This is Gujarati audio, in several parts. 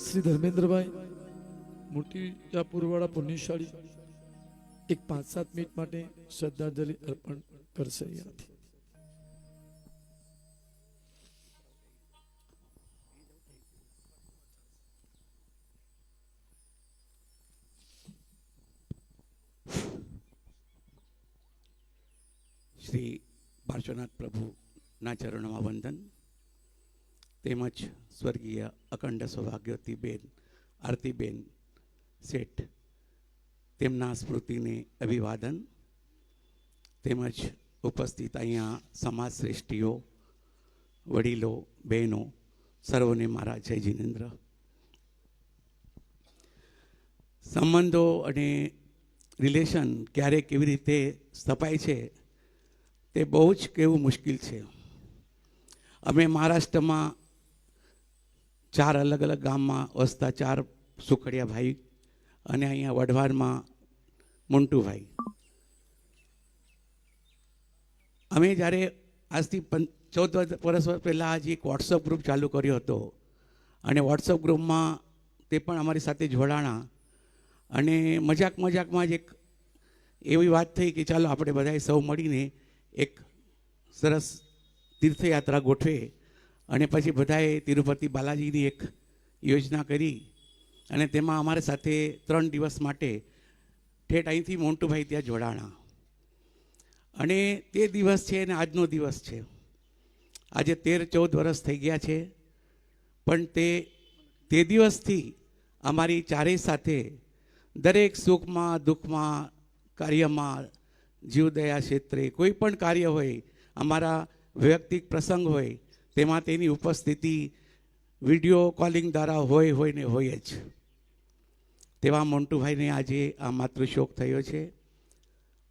શ્રી ધર્મેન્દ્રભાઈ મોટી પુરવાડા પુણ્યશાળી એક પાંચ સાત મિનિટ માટે શ્રદ્ધાંજલિ અર્પણ કરશે અહીંયાથી શ્રી પાર્શ્વનાથ પ્રભુના ચરણોમાં વંદન તેમજ સ્વર્ગીય અખંડ સૌભાગ્યવતીબેન, આરતીબેન શેઠ, તેમના સ્મૃતિને અભિવાદન. તેમજ ઉપસ્થિત અહીંયા સમાજ શ્રેષ્ઠીઓ વડીલો, બહેનો, સર્વોને મારા જય જિનેન્દ્ર. સંબંધો અને રિલેશન ક્યારે કેવી રીતે સ્થપાય છે તે બહુ જ કહેવું મુશ્કેલ છે. અમે મહારાષ્ટ્રમાં ચાર અલગ અલગ ગામમાં વસતા ચાર સુખડિયા ભાઈ અને અહીંયા વઢવાડમાં મુન્ટુભાઈ. અમે જ્યારે આજથી પં, ચૌદ વર્ષ પહેલાં આજે એક વોટ્સઅપ ગ્રુપ ચાલુ કર્યો હતો. અને વોટ્સઅપ ગ્રુપમાં તે પણ અમારી સાથે જોડાણા. અને મજાક મજાકમાં જ એક એવી વાત થઈ કે ચાલો આપણે બધાએ સૌ મળીને એક સરસ તીર્થયાત્રા ગોઠવે અને પછી બધાએ તિરુપતિ બાલાજીની એક યોજના કરી અને તેમાં અમારી સાથે ત્રણ દિવસ માટે ઠેઠ અહીંથી મોન્ટુભાઈ ત્યાં જોડાણા. અને તે દિવસ છે અને આજનો દિવસ છે. આજે તેર ચૌદ વર્ષ થઈ ગયા છે. પણ તે તે દિવસથી અમારી ચારેય સાથે દરેક સુખમાં, દુઃખમાં, કાર્યમાં, જીવદયા ક્ષેત્રે કોઈ પણ કાર્ય હોય, અમારા વૈયક્તિક પ્રસંગ હોય તેમાં તેની ઉપસ્થિતિ વીડિયો કોલિંગ દ્વારા હોય હોય ને હોય જ. તેવા મોન્ટુભાઈને આજે આ માતૃશોક થયો છે.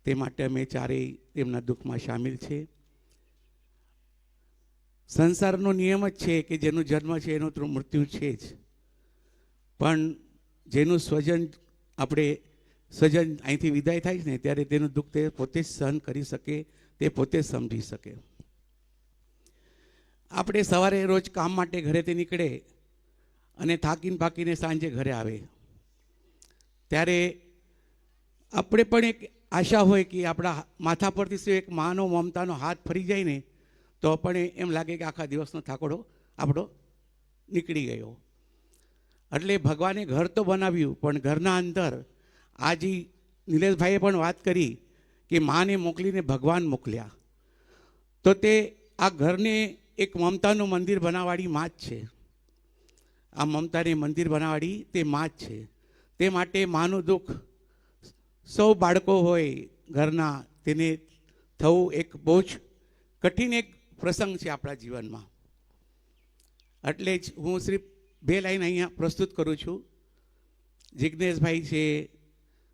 તે માટે અમે ચારેય તેમના દુઃખમાં સામેલ છે. સંસારનો નિયમ જ છે કે જેનું જન્મ છે એનું તો મૃત્યુ છે જ. પણ જેનું સ્વજન આપણે સ્વજન અહીંથી વિદાય થાય છે ને ત્યારે તેનું દુઃખ તે પોતે જ સહન કરી શકે, તે પોતે સમજી શકે. આપણે સવારે રોજ કામ માટે ઘરેથી નીકળે અને થાકીને પાકીને સાંજે ઘરે આવે. ત્યારે આપણે પણ એક આશા હોય કે આપણા માથા પરથી શું એક માનો મમતાનો હાથ ફરી જાય ને, તો પણ એમ લાગે કે આખા દિવસનો થાકોડો આપણો નીકળી ગયો. એટલે ભગવાને ઘર તો બનાવ્યું, પણ ઘરના અંદર આજે નિલેશભાઈએ પણ વાત કરી કે માને મોકલીને ભગવાન મોકલ્યા. તો તે આ ઘરને એક મમતાનું મંદિર બનાવવાળી માં જ છે. આ મમતાને મંદિર બનાવવાળી તે માં જ છે. તે માટે માનું દુઃખ. સૌ બાળકો હોય ઘરના તેને થવું એક બહુ જ કઠિન એક પ્રસંગ છે આપણા જીવનમાં. એટલે જ હું શ્રી બે લાઈન અહીંયા પ્રસ્તુત કરું છું. જિજ્ઞેશભાઈ છે,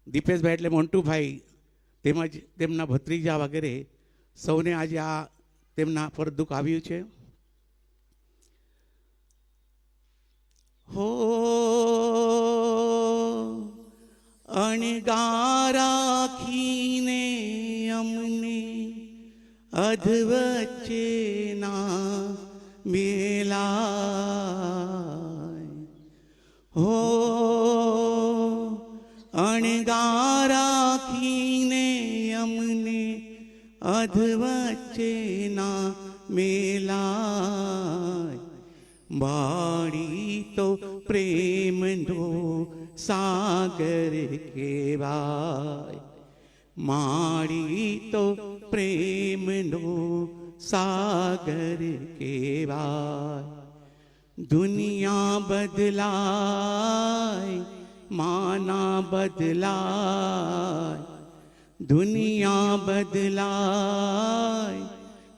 દીપેશભાઈ એટલે મોન્ટુભાઈ, તેમજ તેમના ભત્રીજા વગેરે સૌને આજે આ તેમના પર દુઃખ આવ્યું છે? હો અણગા રાખીને અમને અધવચ્ચેના મેલા હો અણગા અધવચ્ચેના મેલાય. બાળી તો પ્રેમનો સાગર કેવાય માળી તો પ્રેમનો સાગર કેવાય દુનિયા બદલાય, માના બદલાય. દુનિયા બદલાય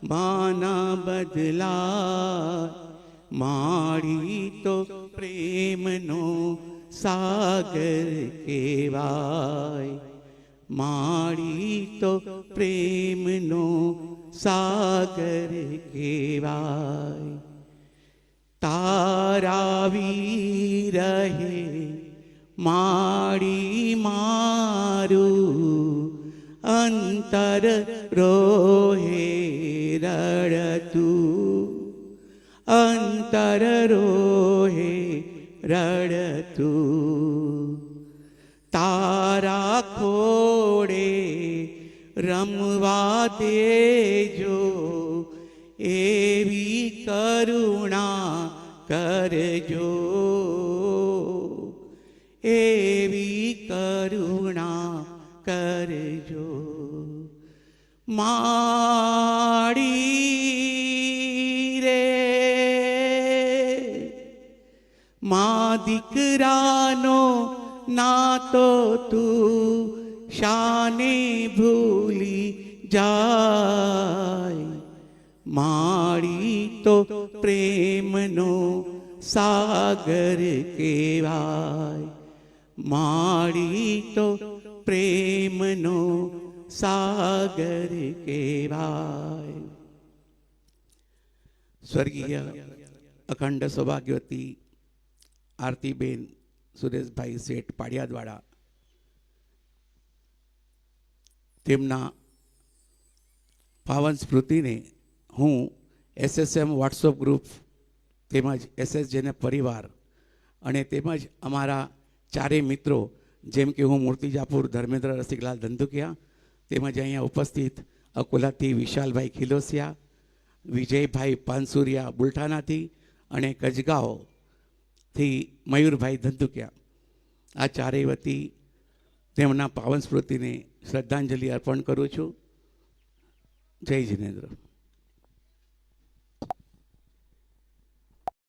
માના બદલાય માળી તો પ્રેમનો સાગર કેવાય માળી તો પ્રેમનો સાગર કેવાય તારાવી રહે માડી મારું અંતર રોહે રડતું અંતર રોહે રડતું તારા ખોડે રમવા દેજો એવી કરુણા કરજો એવી કરુણા કરજો. માડી રે, મા દીકરાનો નાતો તું શાને ભૂલી જાય. માડી તો પ્રેમનો સાગર કહેવાય. માડી તો પ્રેમનો સાગર કહેવાય સ્વર્ગીય અખંડ સૌભાગ્યવતી આરતીબેન સુરેશભાઈ શેઠ પાડિયાદવાળા તેમના પાવન સ્મૃતિને હું એસએસએમ વોટ્સઅપ ગ્રુપ તેમજ એસએસજેને પરિવાર અને તેમજ અમારા ચારેય મિત્રો જેમ કે હું મૂર્તિજાપુર ધર્મેન્દ્ર રસિકલાલ ધંધુકિયા તેમજ અહીંયા ઉપસ્થિત અકોલાથી વિશાલભાઈ ખિલોસિયા, વિજયભાઈ પાનસુરિયા બુલઠાનાથી અને કજગાંવથી મયુરભાઈ ધંધુકિયા આ ચારેય વતી તેમના પાવન સ્મૃતિને શ્રદ્ધાંજલિ અર્પણ કરું છું. જય જિનેન્દ્ર.